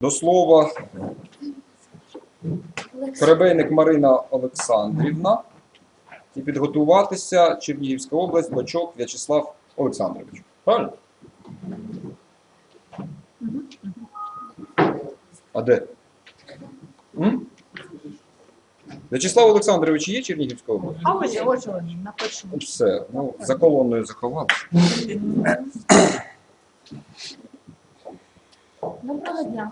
До слова, Перебейник Марина Олександрівна і підготуватися Чернігівська область, Бачок В'ячеслав Олександрович. Правильно? А де? М? В'ячеслав Олександрович є Чернігівська область? А ось ось вони на першому. Все, ну, за колонною заховався. Доброго дня.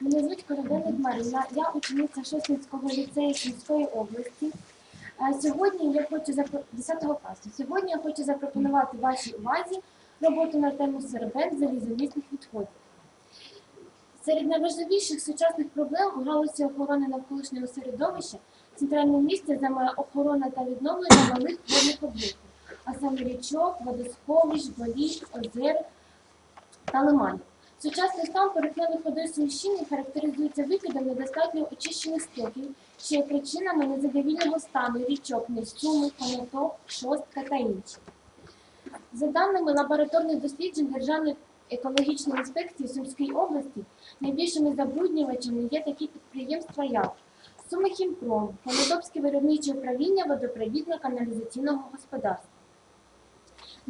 Мене звуть Коробелик Марина. Я учениця Шосницького ліцею Сумської області. Е, Сьогодні я хочу запро- 10 класу. Сьогодні я хочу запропонувати вашій увазі роботу на тему сербент залізовісних відходів. Серед найважливіших сучасних проблем у галузі охорони навколишнього середовища центральне місце займає охорона та відновлення малих водних об'єктів, а саме річок, водосховищ, боліт, озер та лиманів. Сучасний стан поверхневих водою Сумщини характеризується викидом недостатньо очищених стоків, що є причинами незадовільного стану річок Нестюми, Конотоп, Шостка та інші. За даними лабораторних досліджень Державної екологічної інспекції Сумської області, найбільшими забруднювачами є такі підприємства, як Сумихімпром, Конотопське виробниче управління водопровідно-каналізаційного господарства.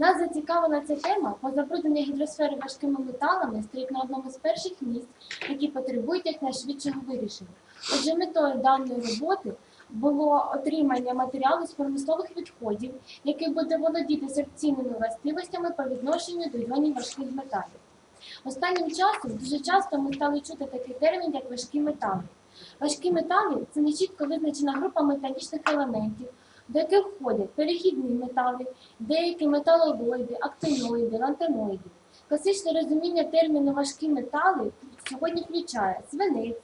Нас зацікавила ця тема, бо забруднення гідросфери важкими металами стоїть на одному з перших місць, які потребують якнайшвидшого вирішення. Отже, метою даної роботи було отримання матеріалу з промислових відходів, який буде володіти сорбційними властивостями по відношенню до іонів важких металів. Останнім часом дуже часто ми стали чути такий термін, як важкі метали. Важкі метали це нечітко визначена група металічних елементів, до яких входять перехідні метали, деякі металолоїди, актиноїди, лантаноїди. Класичне розуміння терміну важкі метали сьогодні включає свинець,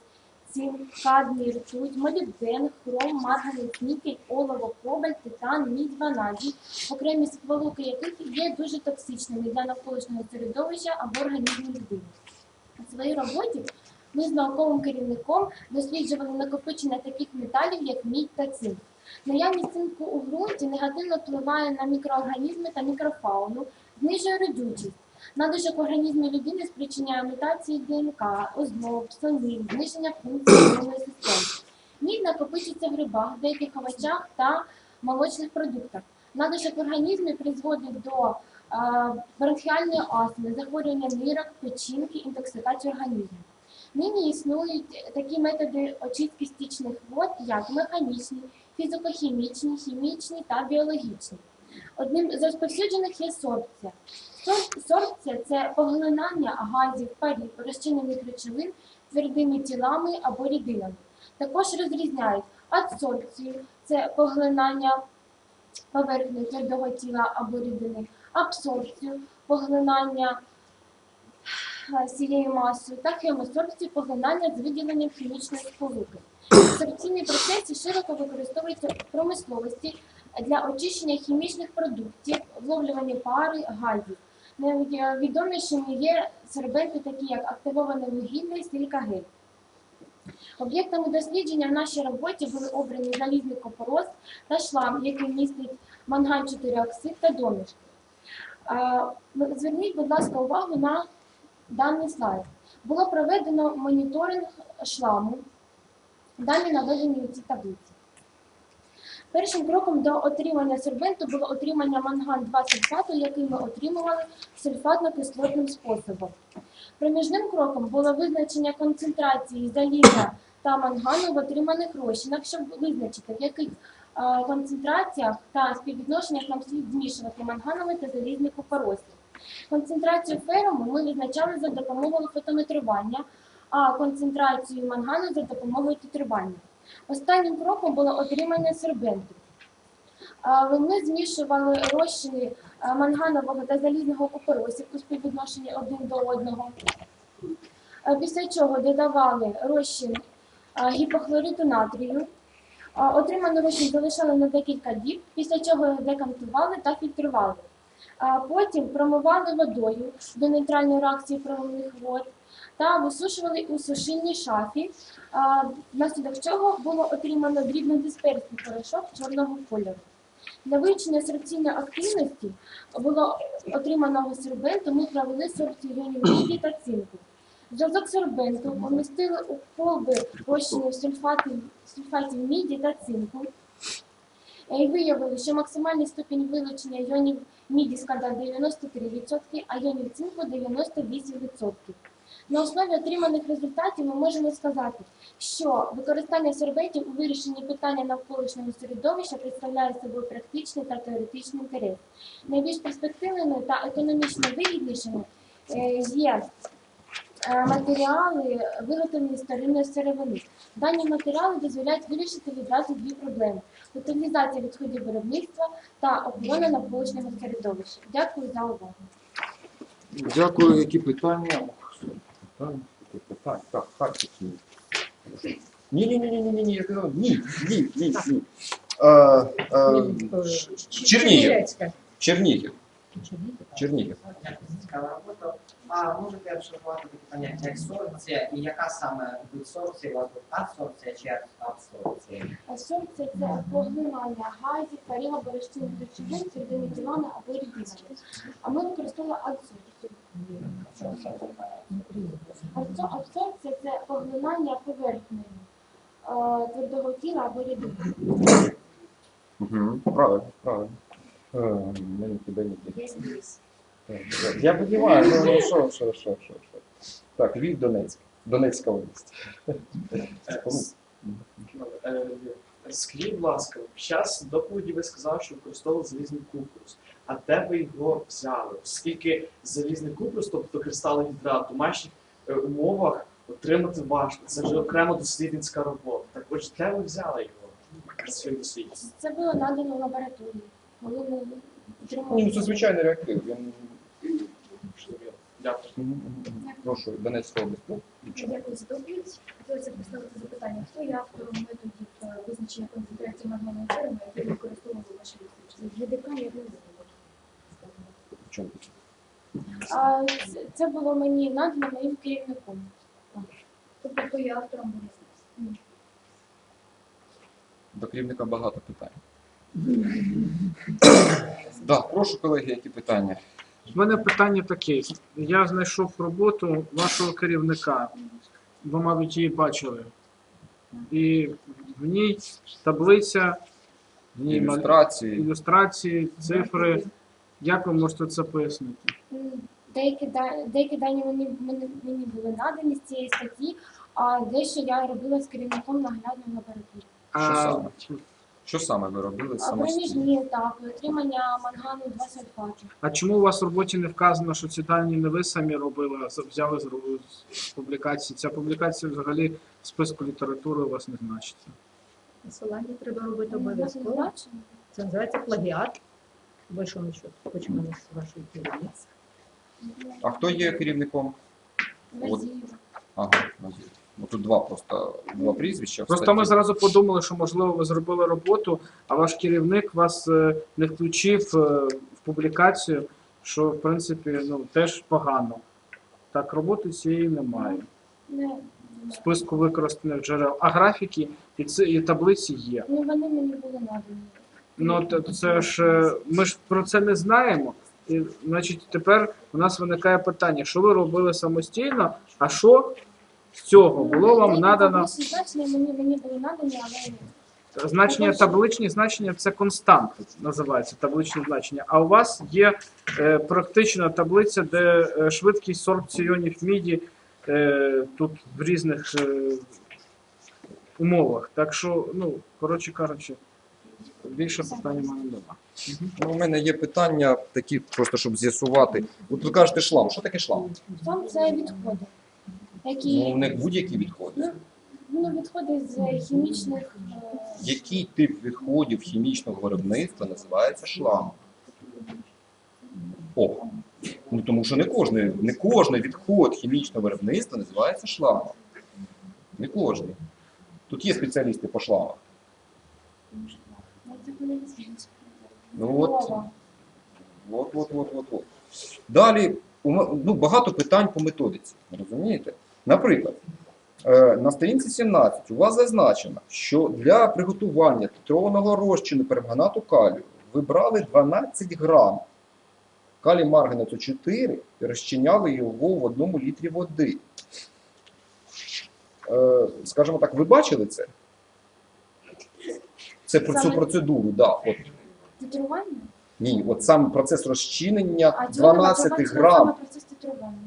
цинк, кадмій, ртуть, молібден, хром, марганець, нікель, олово, кобальт, титан, мідь, ванадій, окремі сполуки яких є дуже токсичними для навколишнього середовища або організму людини. У своїй роботі ми з науковим керівником досліджували накопичення таких металів, як мідь та цинк. Наявність цинку у ґрунті негативно впливає на мікроорганізми та мікрофауну, знижує родючість. Надлишок в організмі людини спричиняє мутації ДНК, озноб, псонів, зниження функції імунної системи. Мідь накопичується в грибах, деяких овочах та молочних продуктах. Надлишок в організмі призводить до е, бронхіальної астми, захворювання нирок, печінки, інтоксикації організму. Нині існують такі методи очистки стічних вод, як механічні, фізико-хімічні, хімічні та біологічні. Одним з розповсюджених є сорбція. Сорбція це поглинання газів, парів, розчинених речовин твердими тілами або рідинами. Також розрізняють адсорбцію це поглинання поверхні твердого тіла або рідини, абсорбцію поглинання е, цією масою та хемосорбцію поглинання з виділенням хімічної сполуки. Абсорбційні процеси широко використовуються в промисловості для очищення хімічних продуктів, вловлювання пари, газів. Найвідомішими є сорбенти, такі як активоване вугілля і силікагель. Об'єктами дослідження в нашій роботі були обрані залізний копороз та шлам, який містить манган 4 оксид та домішки. Е, Зверніть, будь ласка, увагу на даний слайд. Було проведено моніторинг шламу, дані наведені у цій таблиці. Першим кроком до отримання сорбенту було отримання манган-2 сульфату, який ми отримували сульфатно-кислотним способом. Проміжним кроком було визначення концентрації заліза та мангану в отриманих розчинах, щоб визначити, в яких е, концентраціях та співвідношеннях нам слід змішувати мангановий та залізний купорос. Концентрацію феруму ми визначали за допомогою фотометрування, а концентрацію мангану за допомогою титрування. Останнім кроком було отримання сорбенту. А, Ми змішували розчини манганового та залізного купоросів у співвідношенні один до одного. Після чого додавали розчин гіпохлориту натрію. Отриманий розчин залишали на декілька діб, після чого декантували та фільтрували. Потім промивали водою до нейтральної реакції промивних вод та висушували у сушильній шафі, внаслідок чого було отримано дрібнодисперсний порошок чорного кольору. Для вивчення сорбційної активності було отриманого сорбенту ми провели сорбцію іонів міді та цинку. Зв'язок сорбенту помістили у колби розчинів сульфатів, міді та цинку. Е, І виявили, що максимальний ступінь вилучення іонів міді складав 93%, а іонів цинку 98%. На основі отриманих результатів ми можемо сказати, що використання сорбентів у вирішенні питання навколишнього середовища представляє собою практичний та теоретичний інтерес. Найбільш перспективними та економічно вигіднішими е, є е, матеріали, виготовлені з старинної сировини. Дані матеріали дозволяють вирішити відразу дві проблеми: утилізація відходів виробництва та охорона навколишнього середовища. Дякую за увагу. Дякую, які питання? Питання. Так, Харків. Ні, ні, ні, ні, ні, ні, я сказав, ні, ні, ні, ні. Е, е, Чернігів. Чернігів. Чернігів. Робота. А можете розшифрувати таке поняття ексорбція і яка саме вид сорбції у вас тут адсорбція чи абсорбція? Абсорбція – це поглинання газів, парів або речовин середини дивана або рідини. А ми використовували адсорбцію. Абсорбція – це поглинання поверхнею е, твердого тіла або рідини. Правильно, правильно. Е, тебе не Так, так. Я розумію, ну ну, що, що, що, що, що. Так, Львів, Донецьк. Донецька область. Скажіть, будь ласка, під час доповіді ви сказали, що використовували залізний купрус. А де ви його взяли? Оскільки залізний купрус, тобто кристаловий гідрат, в домашніх е, умовах отримати важко. Це вже окремо дослідницька робота. Так ось де ви взяли його? Це було надано в лабораторії. Ми отримали- Ну, це звичайний реактив. Він... Дякую. Прошу, Донецька область. Ну. Дякую за доповідь. Хто є автором методів е, визначення концентрації магнітної ферми, які використовували в вашій? ГДК я не знаю. А, це- Це було мені надано моїм керівником. Тобто, хто є автором ви До керівника багато питань. Так, прошу, колеги, які питання? У мене питання таке. Я знайшов роботу вашого керівника. Ви, мабуть, її бачили. І в ній таблиця, в ній Ілюстрації. ілюстрації, цифри. Як ви можете це пояснити? Деякі, да- деякі дані мені, мені, мені були надані з цієї статті, а дещо я робила з керівником наглядної лабораторії. А? Що саме ви робили А самостійно? проміжні етапи, отримання мангану 2 сульфату. а чому у вас в роботі не вказано, що ці дані не ви самі робили, а взяли з, ру- з публікації? Ця публікація взагалі в списку літератури у вас не значиться. Посилання треба робити Ну, обов'язково. Це називається плагіат. Большому счету, почнемо з вашої керівниці. А хто є керівником? Вазіїв. Ага, Назір. Ну тут два просто два прізвища. Просто ми зразу подумали, що можливо ви зробили роботу, а ваш керівник вас е, не включив е, в публікацію, що в принципі ну теж погано. Так, роботи цієї немає. В списку використаних джерел, а графіки і ці і таблиці є. ну, вони мені були надані. Ну то це ж е, ми ж про це не знаємо. І, значить, тепер у нас виникає питання, що ви робили самостійно, а що цього було вам надано? Значення мені, мені були надані, але Значення табличні значення це константи, називається табличні значення. А у вас є е, практична таблиця, де е, швидкість сорбції іонів міді е, тут в різних е, умовах. Так що, ну, коротше кажучи, більше питань у мене нема. Ну, у мене є питання такі, просто щоб з'ясувати. От ви кажете шлам. Що таке шлам? там це відходи, які Ну, них будь-які відходи. ну, відходи з хімічних е, Який тип відходів хімічного виробництва називається шлам? О, ну тому що не кожний, не кожний відход хімічного виробництва називається шламом. Не кожний. Тут є спеціалісти по шламах. ну. Ну от, Мова. от, от, от, от, от. Далі у ну, багато питань по методиці. Розумієте? Наприклад, е, на сторінці 17 у вас зазначено, що для приготування титрованого розчину перманганату калію ви брали 12 грам калій марганецу 4 і розчиняли його в одному літрі води. е, скажімо так, ви бачили це? Це про цю процедуру, да, от. Титрування? Ні, от сам процес розчинення А чого ви 12 бачите грам, саме процес титрування?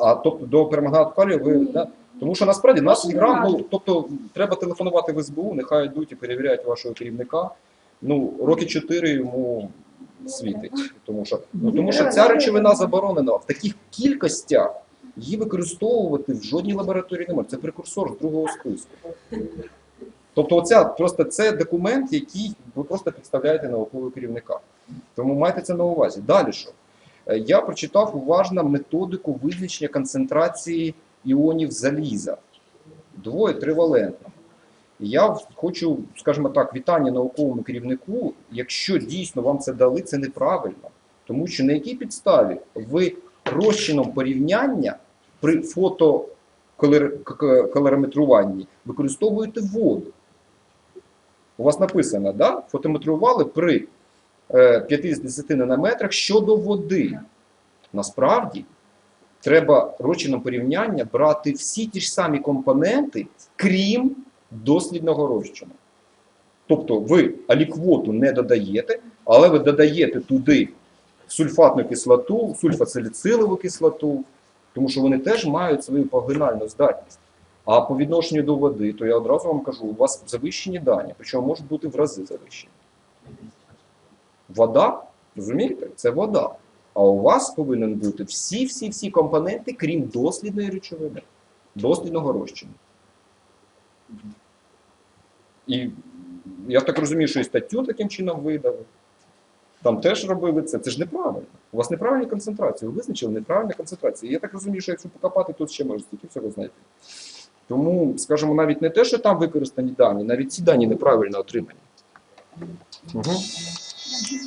А тобто до перманганату калію ви. Да? Тому що насправді 12 Ваші грам, ну тобто треба телефонувати в СБУ, нехай йдуть і перевіряють вашого керівника. Ну, роки 4 йому світить. Тому що, ну, тому що ця речовина заборонена в таких кількостях. Її використовувати в жодній лабораторії не можна. Це прекурсор з другого списку. Тобто, оця просто це документ, який ви просто підставляєте наукового керівника. Тому майте це на увазі. Далі що? Е, Я прочитав уважно методику визначення концентрації іонів заліза. Двоє тривалентно. Я хочу, скажімо так, вітання науковому керівнику. Якщо дійсно вам це дали, це неправильно. Тому що на якій підставі ви розчином порівняння при фотокалориметруванні використовуєте воду. У вас написано, да? фотометрували при е, 50 нанометрах щодо води. Насправді треба розчином порівняння брати всі ті ж самі компоненти, крім дослідного розчину. Тобто ви аліквоту не додаєте, але ви додаєте туди сульфатну кислоту, сульфациліцилову кислоту, тому що вони теж мають свою поглинальну здатність. А по відношенню до води, то я одразу вам кажу, у вас завищені дані, причому можуть бути в рази завищені. Вода, розумієте, це вода. А у вас повинен бути всі-всі-всі компоненти, крім дослідної речовини, дослідного розчину. І я так розумію, що і статтю таким чином видали. Там теж робили це. Це ж неправильно. У вас неправильні концентрації. Ви визначили неправильні концентрації. Я так розумію, що якщо покопати, тут ще може стільки всього знайти. Тому, скажімо, навіть не те, що там використані дані, навіть ці дані неправильно отримані. Угу.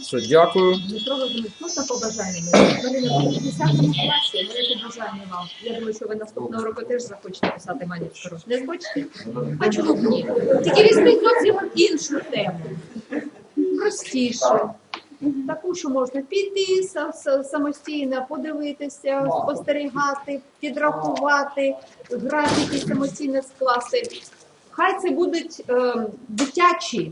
Все, дякую. Володимирович, можна побажання? Марина, ви в 10 класі, моє побажання вам. Я думаю, що ви наступного року теж захочете писати манівську. Не хочете? А чому б ні? Тільки візьміть зовсім іншу тему. Простіше. Таку, що можна піти са- са- самостійно, подивитися, спостерігати, підрахувати, графіки самостійно скласти. Хай це будуть е, дитячі,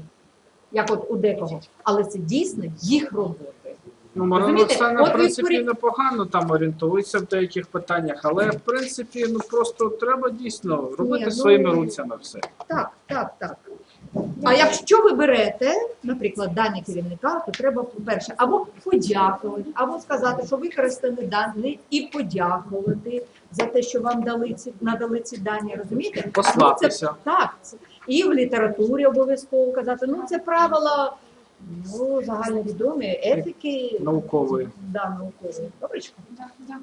як от у декого, але це дійсно їх роботи. Ну, Марина От в принципі, непогано там орієнтується в деяких питаннях, але в принципі, ну просто треба дійсно робити ну, своїми руцями все. Так, так, так. А якщо ви берете, наприклад, дані керівника, то треба, по-перше, або подякувати, або сказати, що використані дані, і подякувати за те, що вам дали ці надали ці дані. Розумієте? Послатися. Ну, це, так, і в літературі обов'язково казати. Ну, це правила ну, загальновідомі етики Наукової. Да, наукової. Добречко? Да, да.